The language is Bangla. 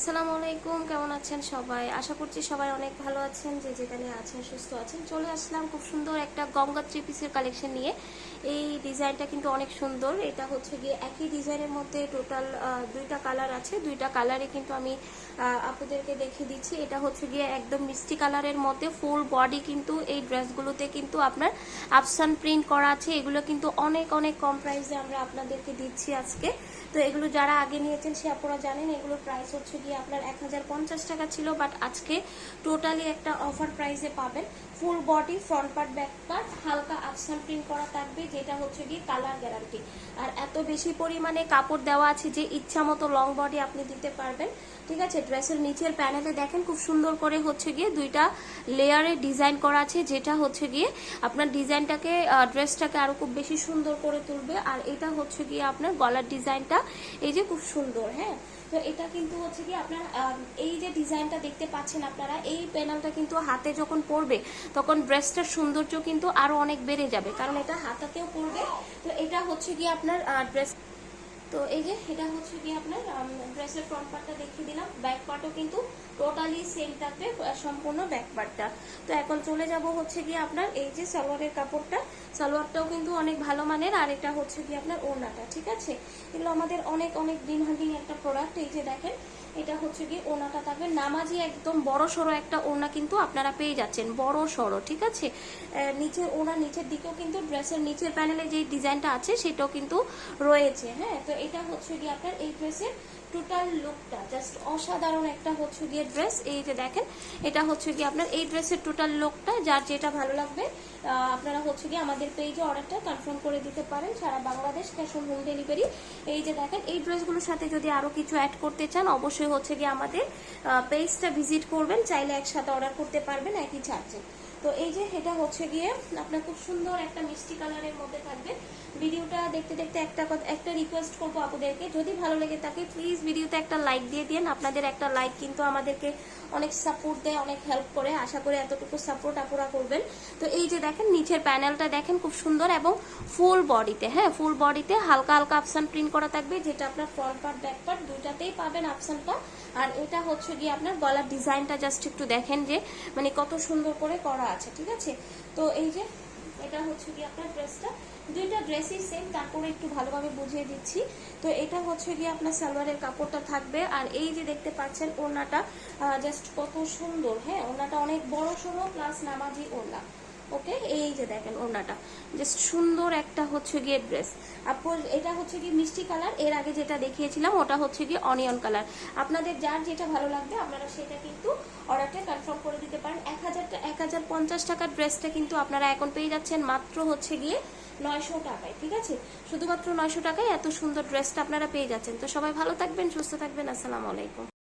আসসালামু আলাইকুম, কেমন আছেন সবাই? আশা করছি সবাই অনেক ভালো আছেন, যে যেখানে আছেন, সুস্থ আছেন। চলে আসলাম খুব সুন্দর একটা গঙ্গা থ্রি পিসের কালেকশন নিয়ে। এই ডিজাইনটা কিন্তু অনেক সুন্দর। এটা হচ্ছে গিয়ে একই ডিজাইনের মধ্যে টোটাল দুইটা কালার আছে। দুইটা কালারে কিন্তু আমি আপনাদেরকে দেখিয়ে দিচ্ছি। এটা হচ্ছে গিয়ে একদম মিষ্টি কালারের মধ্যে ফুল বডি কিন্তু এই ড্রেসগুলোতে কিন্তু আপনার আপসান প্রিন্ট করা আছে। এগুলো কিন্তু অনেক অনেক কম প্রাইসে আমরা আপনাদেরকে দিচ্ছি আজকে। তো এগুলো যারা আগে নিয়েছেন, সে আপনারা জানেন, এগুলোর প্রাইস হচ্ছে গিয়ে আপনার এক হাজার পঞ্চাশ টাকা ছিল বাট আজকে টোটালি একটা অফার প্রাইসে পাবেন। Full body front part back part হালকা আফসান প্রিন্ট করা থাকবে, যেটা হচ্ছে গিয়ে কালার গ্যারান্টি আর এত বেশি পরিমাণে কাপড় দেওয়া আছে যে ইচ্ছা মতো লং বডি আপনি দিতে পারবেন। ঠিক আছে ড্রেসের নিচের প্যানেলে দেখেন খুব সুন্দর করে হচ্ছে গিয়ে দুইটা লেয়ারে ডিজাইন করা আছে, যেটা হচ্ছে গিয়ে আপনার ডিজাইনটাকে ড্রেসটাকে আরও খুব বেশি সুন্দর করে তুলবে। আর এটা হচ্ছে গিয়ে আপনার গলার ডিজাইনটা, এই যে খুব সুন্দর হ্যাঁ? তো এটা কিন্তু হচ্ছে কি আপনার এই যে ডিজাইনটা দেখতে পাচ্ছেন আপনারা, এই প্যানেলটা কিন্তু হাতে যখন পরবে তখন ড্রেসটার সৌন্দর্য কিন্তু আরও অনেক বেড়ে যাবে। কারণ এটা হাতাতেও পরবে তো এটা হচ্ছে কি আপনার ড্রেস তো এই যে এটা হচ্ছে কি আপনার ড্রেসের ফ্রন্ট পার্টটা দেখিয়ে দিলাম। ব্যাক পার্টও কিন্তু টোটালি সেম থাকবে সম্পূর্ণ ব্যাক পার্টটা তো এখন চলে যাব হচ্ছে কি আপনার এই যে সালোয়ারের কাপড়টা। সালোয়ারটাও কিন্তু অনেক ভালো মানের, আর এটা হচ্ছে কি আপনার ওড়নাটা, ঠিক আছে? এগুলো আমাদের অনেক অনেক হান্ডিং একটা প্রোডাক্ট এই যে দেখেন এটা হচ্ছে কি ওনাটা থাকবে। নামাজি একদম বড় সড়ো একটা ওনা কিন্তু আপনারা পেয়ে যাচ্ছেন। বড় সড়ো, ঠিক আছে? নিচের ওনা নিচের দিকেও কিন্তু ড্রেসের নিচের প্যানেলে যে ডিজাইনটা আছে, সেটাও কিন্তু রয়েছে হ্যাঁ? তো এটা হচ্ছে কি আপনার এই ড্রেসের টোটাল লুকটা জাস্ট অসাধারণ একটা হচ্ছে গিয়ে ড্রেস এই যে দেখেন, এটা হচ্ছে কি আপনার এই ড্রেসের টোটাল লুকটা, যার যেটা ভালো লাগবে আপনারা হচ্ছে কি আমাদের পেজে অর্ডারটা কনফার্ম করে দিতে পারেন। সারা Bangladesh cash on home delivery এই যে দেখেন, এই ড্রেসগুলোর সাথে যদি আরও কিছু অ্যাড করতে চান, অবশ্যই হচ্ছে কি আমাদের পেজটা ভিজিট করবেন। চাইলে একসাথে অর্ডার করতে পারবেন একই চার্জে তো এই যে এটা হচ্ছে গিয়ে, আপনার খুব সুন্দর একটা মিষ্টি কালারের মধ্যে ভিডিওটা দেখতে দেখতে একটা কথা একটা রিকোয়েস্ট করব আপনাদেরকে যদি ভালো লেগে থাকে প্লিজ ভিডিওতে একটা লাইক দিয়ে দিন আপনাদের একটা লাইক কিন্তু আমাদেরকে অনেক সাপোর্ট দেয়, অনেক হেল্প করে। আশা করি এতটুকু সাপোর্ট আপনারা করবেন। তো এই যে দেখেন, নিচের প্যানেলটা দেখেন খুব সুন্দর এবং ফুল বডিতে হ্যাঁ ফুল বডিতে হালকা হালকা আফসান প্রিন্ট করা থাকবে, যেটা আপনার ফ্রন্ট পার্ট ব্যাক পার্ট দুইটাতেই পাবেন আফসানটা আর এটা হচ্ছে গিয়ে আপনার গলার ডিজাইনটা জাস্ট একটু দেখেন যে মানে কত সুন্দর করে করা আছে, ঠিক আছে? তো এই যে এটা হচ্ছে গিয়ে আপনার ড্রেসটা দুইটা ড্রেসই সেম তারপরে একটু ভালোভাবে বুঝিয়ে দিচ্ছি। তো এটা হচ্ছে গিয়ে আপনার সালোয়ারের কাপড়টা থাকবে। আর এই যে দেখতে পাচ্ছেন ওড়নাটা জাস্ট কত সুন্দর হ্যাঁ? ওড়নাটা অনেক বড় সড়ো প্লাস নামাজি ওড়না। ওকে এই যে দেখেন ওড়নাটা। জাস্ট সুন্দর একটা হচ্ছে গিয়ে ড্রেস আপর এটা হচ্ছে গিয়ে মিষ্টি কালার। এর আগে যেটা দেখিয়েছিলাম, ওটা হচ্ছে গিয়ে অনিয়ন কালার। আপনাদের যার যেটা ভালো লাগবে, আপনারা সেটা কিন্তু অর্ডারটা কনফার্ম করে দিতে পারেন এক হাজার এক হাজার পঞ্চাশ টাকার ড্রেসটা কিন্তু আপনারা এখন পেয়ে যাচ্ছেন মাত্র হচ্ছে গিয়ে নয়শো টাকায়, ঠিক আছে? শুধুমাত্র নয়শো টাকায় এত সুন্দর ড্রেসটা আপনারা পেয়ে যাচ্ছেন। তো সবাই ভালো থাকবেন, সুস্থ থাকবেন, আসসালামু আলাইকুম।